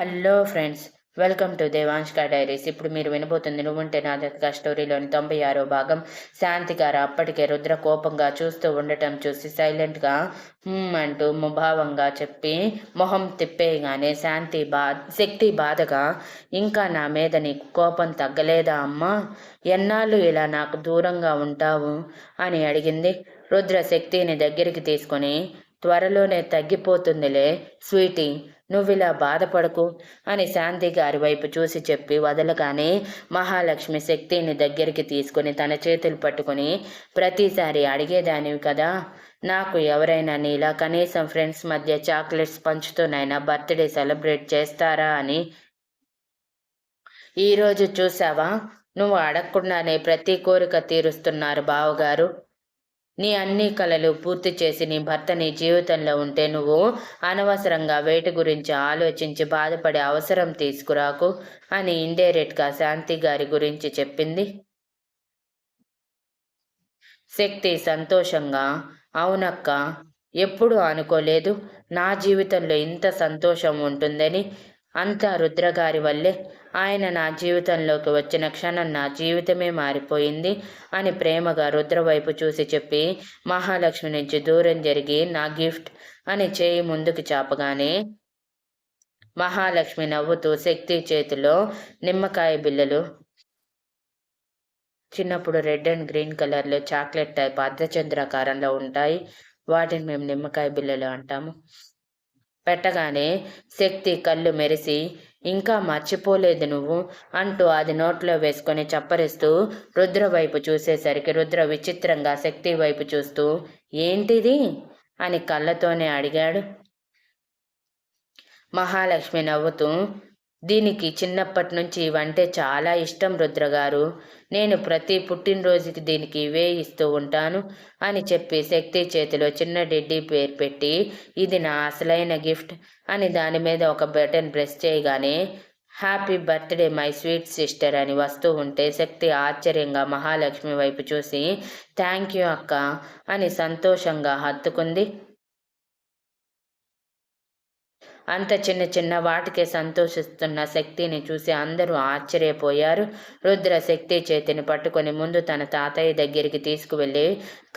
Hello friends welcome to Devanshka diaries ఇప్పుడు మీరు వినబోతుంది నువ్వుంటే నా దగ్గర స్టోరీలోని తొంభై ఆరో భాగం. శాంతి గారు అప్పటికే రుద్ర కోపంగా చూస్తూ ఉండటం చూసి సైలెంట్గా అంటూ ముభావంగా చెప్పి మొహం తిప్పేయగానే శాంతి బా శక్తి బాధగా ఇంకా నా మీద నీకు కోపం తగ్గలేదా అమ్మా? ఎన్నాళ్ళు ఇలా నాకు దూరంగా ఉంటావు? అని అడిగింది. రుద్ర శక్తిని దగ్గరికి తీసుకొని త్వరలోనే తగ్గిపోతుందిలే స్వీటీ. నువ్విలా బాధపడకు అని శాంతి గారి వైపు చూసి చెప్పి వదలగానే మహాలక్ష్మి శక్తిని దగ్గరికి తీసుకుని తన చేతులు పట్టుకుని ప్రతిసారి అడిగేదానివి కదా నాకు ఎవరైనా నీలా కనీసం ఫ్రెండ్స్ మధ్య చాక్లెట్స్ పంచుతూనైనా బర్త్డే సెలబ్రేట్ చేస్తారా అని. ఈరోజు చూసావా నువ్వు అడగకుండానే ప్రతి కోరిక తీరుస్తున్నారు బావగారు. నీ అన్ని కళలు పూర్తి చేసి నీ భర్త నీ జీవితంలో ఉంటే నువ్వు అనవసరంగా వేటి గురించి ఆలోచించి బాధపడే అవసరం తీసుకురాకు అని ఇండైరెక్ట్గా శాంతి గారి గురించి చెప్పింది. శక్తి సంతోషంగా అవునక్క ఎప్పుడు అనుకోలేదు. నా జీవితంలో ఇంత సంతోషం ఉంటుందని అంతా రుద్రగారి వల్లే. ఆయన నా జీవితంలోకి వచ్చిన క్షణం నా జీవితమే మారిపోయింది అని ప్రేమగా రుద్ర వైపు చూసి చెప్పి మహాలక్ష్మి నుంచి దూరం జరిగి నా గిఫ్ట్ అని చేయి ముందుకు చాపగానే మహాలక్ష్మి నవ్వుతూ శక్తి చేతిలో నిమ్మకాయ బిల్లలు చిన్నప్పుడు రెడ్ అండ్ గ్రీన్ కలర్లో చాక్లెట్ టైప్ అర్ధచంద్రాకారంలో ఉంటాయి. వాటిని మేము నిమ్మకాయ బిల్లలు అంటాము. పెట్టగానే శక్తి కళ్ళు మెరిసి ఇంకా మర్చిపోలేదు నువ్వు అంటూ అది నోట్లో వేసుకొని చప్పరిస్తూ రుద్ర వైపు చూసేసరికి రుద్ర విచిత్రంగా శక్తి వైపు చూస్తూ ఏంటిది? అని కళ్ళతోనే అడిగాడు. మహాలక్ష్మి నవ్వుతూ దీనికి చిన్నప్పటి నుంచి ఇవంటే చాలా ఇష్టం రుద్రగారు. నేను ప్రతి పుట్టినరోజుకి దీనికి ఇవే ఇస్తూ ఉంటాను అని చెప్పి శక్తి చేతిలో చిన్న డెడ్డీ పేరు పెట్టి ఇది నా అసలైన గిఫ్ట్ అని దాని మీద ఒక బటన్ ప్రెస్ చేయగానే happy birthday my sweet sister అని వస్తూ ఉంటే శక్తి ఆశ్చర్యంగా మహాలక్ష్మి వైపు చూసి థ్యాంక్ యూ అక్క అని సంతోషంగా హత్తుకుంది. అంత చిన్న చిన్న వాటికే సంతోషిస్తున్న శక్తిని చూసి అందరూ ఆశ్చర్యపోయారు. రుద్ర శక్తి చేతిని పట్టుకొని ముందు తన తాతయ్య దగ్గరికి తీసుకువెళ్ళి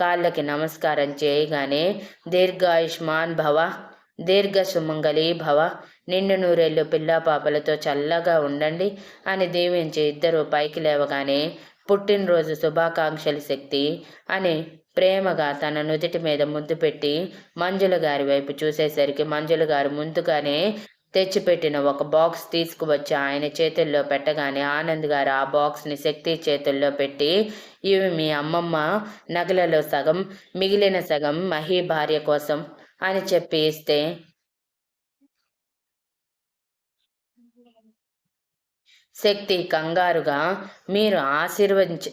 కాళ్ళకి నమస్కారం చేయగానే దీర్ఘాయుష్మాన్ భవ దీర్ఘ సుమంగళి భవ నిండు నూరేళ్ళు పిల్లా పాపలతో చల్లగా ఉండండి అని దీవించి ఇద్దరు పైకి లేవగానే పుట్టినరోజు శుభాకాంక్షల శక్తి అని ప్రేమగా తన నుదిటి మీద ముద్దు పెట్టి మంజుల గారి వైపు చూసేసరికి మంజుల గారు ముందుగానే తెచ్చిపెట్టిన ఒక బాక్స్ తీసుకువచ్చి ఆయన చేతుల్లో పెట్టగానే ఆనంద్ గారు ఆ బాక్స్ని శక్తి చేతుల్లో పెట్టి ఇవి మీ అమ్మమ్మ నగలలో సగం మిగిలిన సగం మహీ భార్య కోసం అని చెప్పి ఇస్తే శక్తి కంగారుగా మీరు ఆశీర్వదించ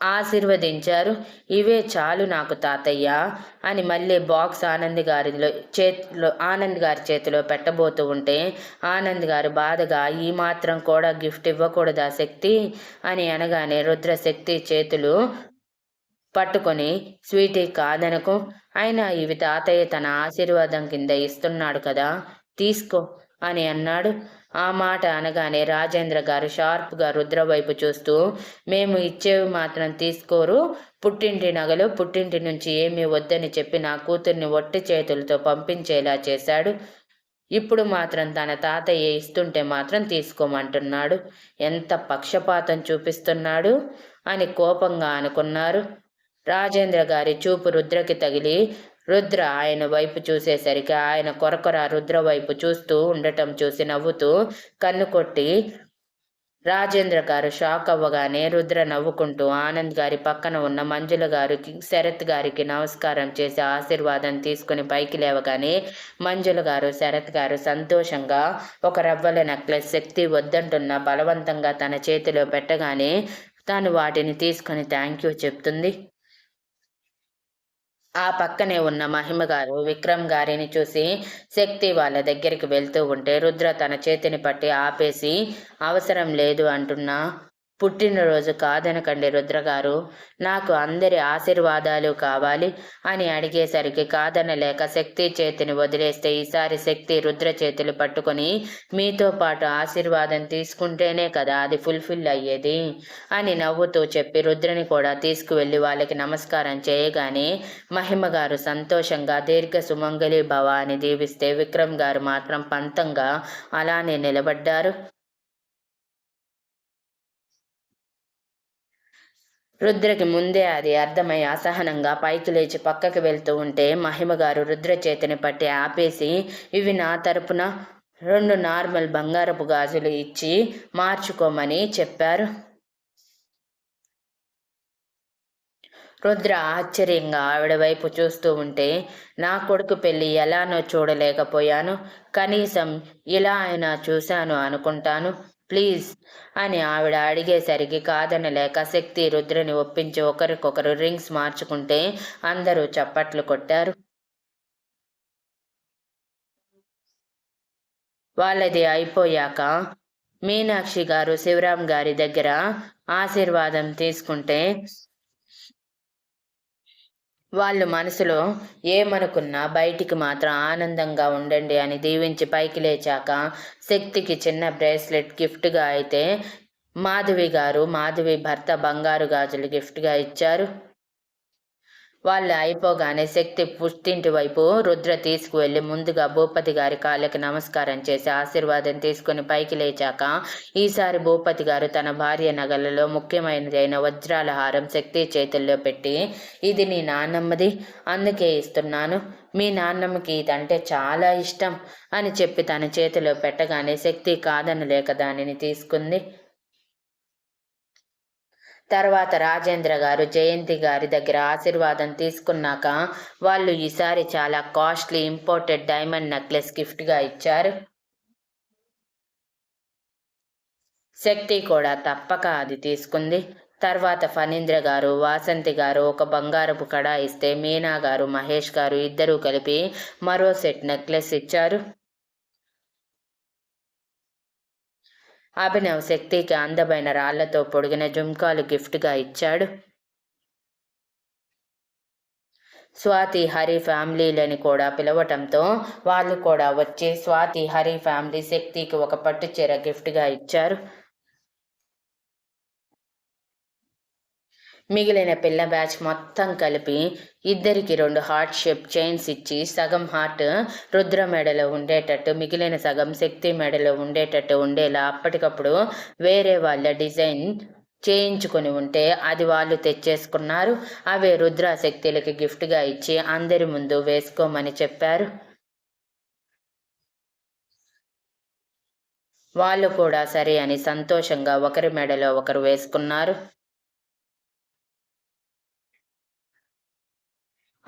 ఆశీర్వదించారు. ఇవే చాలు నాకు తాతయ్య అని మళ్ళీ బాక్స్ ఆనంద్ గారిలో చేతిలో ఆనంద్ గారి చేతిలో పెట్టబోతూ ఉంటే ఆనంద్ గారు బాధగా ఈ మాత్రం కూడా గిఫ్ట్ ఇవ్వకూడదా శక్తి? అని అనగానే రుద్రశక్తి చేతులు పట్టుకొని స్వీటీ కాదనకు అయినా ఇవి తాతయ్య తన ఆశీర్వాదం కింద ఇస్తున్నాడు కదా తీసుకో అని అన్నాడు. ఆ మాట అనగానే రాజేంద్ర గారు షార్ప్గా రుద్ర వైపు చూస్తూ మేము ఇచ్చేవి మాత్రం తీసుకోరు. పుట్టింటి నగలు పుట్టింటి నుంచి ఏమీ వద్దని చెప్పి నా కూతుర్ని ఒట్టి చేతులతో పంపించేలా చేశాడు. ఇప్పుడు మాత్రం తన తాతయ్య ఇస్తుంటే మాత్రం తీసుకోమంటున్నాడు. ఎంత పక్షపాతం చూపిస్తున్నాడు? అని కోపంగా అనుకున్నారు. రాజేంద్ర గారి చూపు రుద్రకి తగిలి రుద్ర ఆయన వైపు చూసేసరికి ఆయన కొరకొర రుద్ర వైపు చూస్తూ ఉండటం చూసి నవ్వుతూ కన్ను కొట్టి రాజేంద్ర గారు షాక్ అవ్వగానే రుద్ర నవ్వుకుంటూ ఆనంద్ గారి పక్కన ఉన్న మంజుల గారికి శరత్ గారికి నమస్కారం చేసి ఆశీర్వాదం తీసుకుని పైకి లేవగానే మంజుల గారు శరత్ గారు సంతోషంగా ఒక రవ్వల నెక్లెస్ శక్తి వద్దంటున్న బలవంతంగా తన చేతిలో పెట్టగానే తాను వాటిని తీసుకుని థ్యాంక్ యూ చెప్తుంది. ఆ పక్కనే ఉన్న మహిమ గారు విక్రమ్ గారిని చూసి శక్తి వాళ్ళ దగ్గరికి వెళ్తూ ఉంటే రుద్ర తన చేతిని పట్టి ఆపేసి అవసరం లేదు అంటున్నా పుట్టినరోజు కాదనకండి రుద్రగారు. నాకు అందరి ఆశీర్వాదాలు కావాలి అని అడిగేసరికి కాదనలేక శక్తి చేతిని వదిలేస్తే ఈసారి శక్తి రుద్ర చేతులు పట్టుకొని మీతో పాటు ఆశీర్వాదం తీసుకుంటేనే కదా అది ఫుల్ఫిల్ అయ్యేది అని నవ్వుతూ చెప్పి రుద్రని కూడా తీసుకువెళ్ళి వాళ్ళకి నమస్కారం చేయగానే మహిమ గారు సంతోషంగా దీర్ఘ సుమంగళి భవ అని దీవిస్తే విక్రమ్ గారు మాత్రం పంతంగా అలానే నిలబడ్డారు. రుద్రకి ముందే అది అర్థమై అసహనంగా పైకి లేచి పక్కకి వెళ్తూ ఉంటే మహిమ గారు రుద్ర చేతిని పట్టి ఆపేసి ఇవి నా తరపున రెండు నార్మల్ బంగారపు గాజులు ఇచ్చి మార్చుకోమని చెప్పారు. రుద్ర ఆశ్చర్యంగా ఆవిడ వైపు చూస్తూ ఉంటే నా కొడుకు పెళ్ళి ఎలానో చూడలేకపోయాను. కనీసం ఇలా అయినా చూశాను అనుకుంటాను. ప్లీజ్ అని ఆవిడ అడిగేసరికి కాదనలేక శక్తి రుద్రని ఒప్పించి ఒకరికొకరు రింగ్స్ మార్చుకుంటే అందరూ చప్పట్లు కొట్టారు. వాళ్ళది అయిపోయాక మీనాక్షి గారు శివరాం గారి దగ్గర ఆశీర్వాదం తీసుకుంటే వాళ్ళు మనసులో ఏమనుకున్నా బయటికి మాత్రం ఆనందంగా ఉండండి అని దీవించి పైకి లేచాక శక్తికి చిన్న బ్రేస్లెట్ గిఫ్ట్గా అయితే మాధవి గారు మాధవి భర్త బంగారు గాజులు గిఫ్ట్గా ఇచ్చారు. వాళ్ళు అయిపోగానే శక్తి పుష్టింటి వైపు రుద్ర తీసుకువెళ్ళి ముందుగా భూపతి గారి కాళ్ళకి నమస్కారం చేసి ఆశీర్వాదం తీసుకుని పైకి లేచాక ఈసారి భూపతి గారు తన భార్య నగలలో ముఖ్యమైనదైన వజ్రాల హారం శక్తి చేతుల్లో పెట్టి ఇది నీ నాన్నమ్మది అందుకే ఇస్తున్నాను. మీ నాన్నమ్మకి ఇదంటే చాలా ఇష్టం అని చెప్పి తన చేతిలో పెట్టగానే శక్తి కాదనలేక దానిని తీసుకుంది. తర్వాత రాజేంద్ర గారు జయంతి గారి దగ్గర ఆశీర్వాదం తీసుకున్నాక వాళ్ళు ఈసారి చాలా కాస్ట్లీ ఇంపోర్టెడ్ డైమండ్ నెక్లెస్ గిఫ్ట్గా ఇచ్చారు. శక్తి కూడా తప్పక అది తీసుకుంది. తర్వాత ఫణీంద్ర గారు వాసంతి గారు ఒక బంగారపు కడా ఇస్తే మీనా గారు మహేష్ గారు ఇద్దరూ కలిపి మరో సెట్ నెక్లెస్ ఇచ్చారు. అభినవ్ శక్తికి అందమైన రాళ్ళతో పొడిగిన జుంకాలు గిఫ్ట్గా ఇచ్చాడు. స్వాతి హరి ఫ్యామిలీలని కూడా పిలవటంతో వాళ్ళు కూడా వచ్చి స్వాతి హరి ఫ్యామిలీ శక్తికి ఒక పట్టు చీర గిఫ్ట్గా ఇచ్చారు. మిగిలిన పిల్ల బ్యాచ్ మొత్తం కలిపి ఇద్దరికి రెండు హార్ట్ షేప్ చైన్స్ ఇచ్చి సగం హార్ట్ రుద్ర మెడలో ఉండేటట్టు మిగిలిన సగం శక్తి మెడలో ఉండేటట్టు ఉండేలా అప్పటికప్పుడు వేరే వాళ్ళ డిజైన్ చేయించుకొని ఉంటే అది వాళ్ళు తెచ్చేసుకున్నారు. అవే రుద్ర శక్తులకి గిఫ్ట్గా ఇచ్చి అందరి ముందు వేసుకోమని చెప్పారు. వాళ్ళు కూడా సరే అని సంతోషంగా ఒకరి మెడలో ఒకరు వేసుకున్నారు.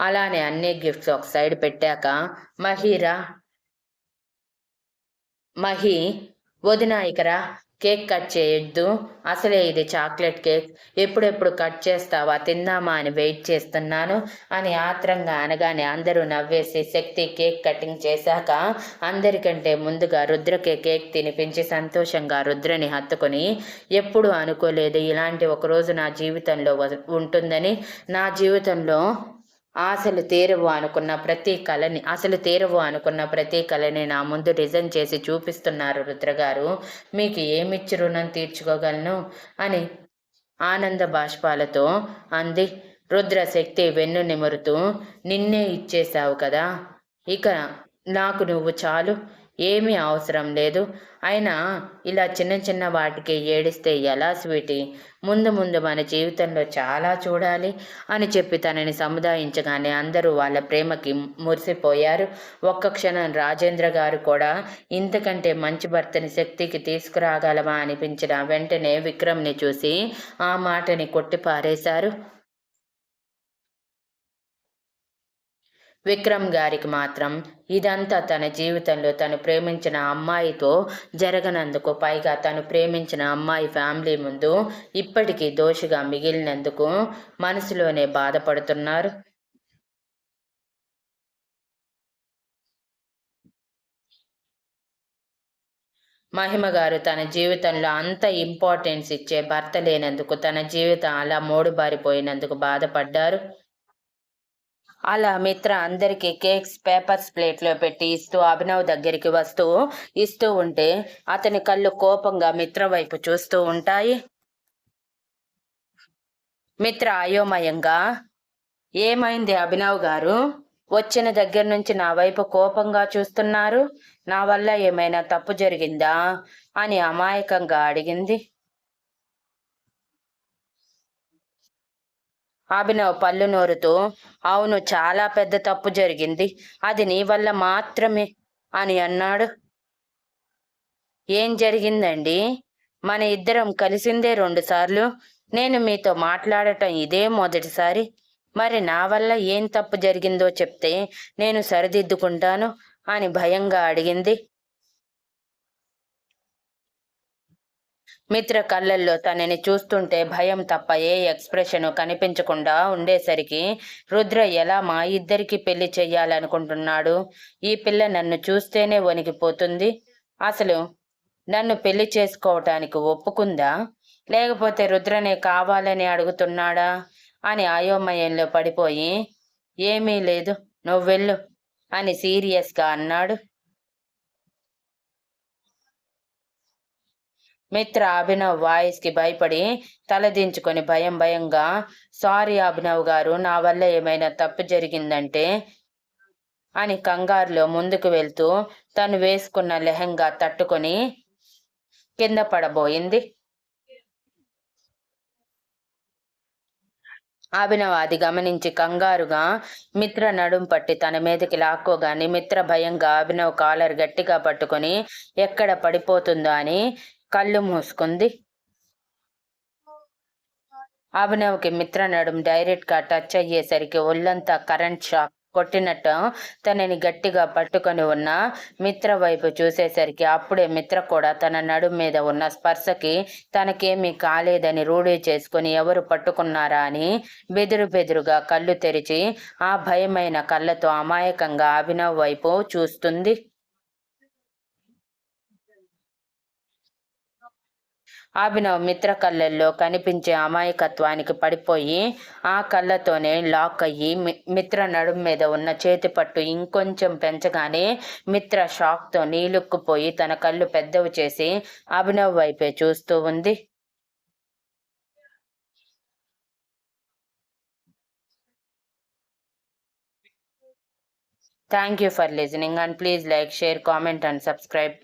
అలానే అన్ని గిఫ్ట్స్ ఒక సైడ్ పెట్టాక మహిరా మహి వదిన ఇకరా కేక్ కట్ చేయొద్దు. అసలే ఇది చాక్లెట్ కేక్ ఎప్పుడెప్పుడు కట్ చేస్తావా తిందామా అని వెయిట్ చేస్తున్నాను అని ఆత్రంగా అనగానే అందరూ నవ్వేసి శక్తి కేక్ కటింగ్ చేశాక అందరికంటే ముందుగా రుద్రకే కేక్ తినిపించి సంతోషంగా రుద్రని హత్తుకొని ఎప్పుడు అనుకోలేదు ఇలాంటి ఒక రోజు నా జీవితంలో ఉంటుందని. నా జీవితంలో ఆశలు తీరవు అనుకున్న ప్రతి కళని అసలు తీరవు అనుకున్న ప్రతి కళని నా ముందు డిజైన్ చేసి చూపిస్తున్నారు రుద్రగారు. మీకు ఏమిచ్చి రుణం తీర్చుకోగలను? అని ఆనంద బాష్పాలతో అంది. రుద్రశక్తి వెన్ను నిమురుతూ నిన్నే ఇచ్చేశావు కదా ఇక నాకు నువ్వు చాలు. ఏమీ అవసరం లేదు. అయినా ఇలా చిన్న చిన్న వాటికి ఏడిస్తే ఎలా స్వీటీ? ముందు ముందు మన జీవితంలో చాలా చూడాలి అని చెప్పి తనని సముదాయించగానే అందరూ వాళ్ళ ప్రేమకి మురిసిపోయారు. ఒక్క క్షణం రాజేంద్ర గారు కూడా ఇంతకంటే మంచి భర్తని శక్తికి తీసుకురాగలమా అనిపించిన వెంటనే విక్రమ్ని చూసి ఆ మాటని కొట్టిపారేశారు. విక్రమ్ గారికి మాత్రం ఇదంతా తన జీవితంలో తను ప్రేమించిన అమ్మాయితో జరగనందుకు పైగా తను ప్రేమించిన అమ్మాయి ఫ్యామిలీ ముందు ఇప్పటికీ దోషిగా మిగిలినందుకు మనసులోనే బాధపడుతున్నారు. మహిమ గారు తన జీవితంలో అంత ఇంపార్టెన్స్ ఇచ్చే భర్త లేనందుకు తన జీవితం అలా మూడుబారిపోయినందుకు బాధపడ్డారు. అలా మిత్ర అందరికీ కేక్స్ పేపర్స్ ప్లేట్లో పెట్టి ఇస్తూ అభినవ్ దగ్గరికి వస్తూ ఇస్తూ ఉంటే అతని కళ్ళు కోపంగా మిత్ర వైపు చూస్తూ ఉంటాయి. మిత్ర అయోమయంగా ఏమైంది అభినవ్ గారు? వచ్చిన దగ్గర నుంచి నా వైపు కోపంగా చూస్తున్నారు. నా వల్ల ఏమైనా తప్పు జరిగిందా? అని అమాయకంగా అడిగింది. అభినవ్ పళ్ళు నోరుతూ అవును చాలా పెద్ద తప్పు జరిగింది. అది నీ వల్ల మాత్రమే అని అన్నాడు. ఏం జరిగిందండి? మన ఇద్దరం కలిసిందే రెండుసార్లు నేను మీతో మాట్లాడటం ఇదే మొదటిసారి. మరి నా వల్ల ఏం తప్పు జరిగిందో చెప్తే నేను సరిదిద్దుకుంటాను అని భయంగా అడిగింది. మిత్ర కళ్ళల్లో తనని చూస్తుంటే భయం తప్ప ఏ ఎక్స్ప్రెషన్ కనిపించకుండా ఉండేసరికి రుద్ర ఎలా మా ఇద్దరికి పెళ్ళి చెయ్యాలనుకుంటున్నాడు? ఈ పిల్ల నన్ను చూస్తేనే వణికిపోతుంది. అసలు నన్ను పెళ్ళి చేసుకోవటానికి ఒప్పుకుందా? లేకపోతే రుద్రనే కావాలని అడుగుతున్నాడా? అని అయోమయంలో పడిపోయి ఏమీ లేదు నువ్వెళ్ళు అని సీరియస్గా అన్నాడు. మిత్ర అభినవ్ వాయిస్కి భయపడి తలదించుకొని భయం భయంగా సారీ అభినవ్ గారు నా వల్ల ఏమైనా తప్పు జరిగిందంటే? అని కంగారులో ముందుకు వెళ్తూ తను వేసుకున్న లెహంగా తట్టుకొని కింద పడబోయింది. అభినవ్ అది గమనించి కంగారుగా మిత్ర నడుం పట్టి తన మీదకి లాక్కోగాని మిత్ర భయంగా అభినవ్ కాలర్ గట్టిగా పట్టుకొని ఎక్కడ పడిపోతుందో అని కళ్ళు మూసుకుంది. అభినవ్కి మిత్ర నడుం డైరెక్ట్గా టచ్ అయ్యేసరికి ఒళ్ళంతా కరెంట్ షాక్ కొట్టినట్టు తనని గట్టిగా పట్టుకొని ఉన్న మిత్ర వైపు చూసేసరికి అప్పుడే మిత్ర కూడా తన నడుం మీద ఉన్న స్పర్శకి తనకేమీ కాలేదని రూఢీ చేసుకుని ఎవరు పట్టుకున్నారా అని బెదురు బెదురుగా కళ్ళు తెరిచి ఆ భయమైన కళ్ళతో అమాయకంగా అభినవ్ వైపు చూస్తుంది. అభినవ్ మిత్ర కళ్ళల్లో కనిపించే అమాయకత్వానికి పడిపోయి ఆ కళ్ళతోనే లాక్ అయ్యి మిత్ర నడుం మీద ఉన్న చేతి పట్టు ఇంకొంచెం పెంచగానే మిత్ర షాక్తో నీలుక్కుపోయి తన కళ్ళు పెద్దవి చేసి అభినవ్ వైపే చూస్తూ ఉంది. Thank you for listening and please like share comment and subscribe.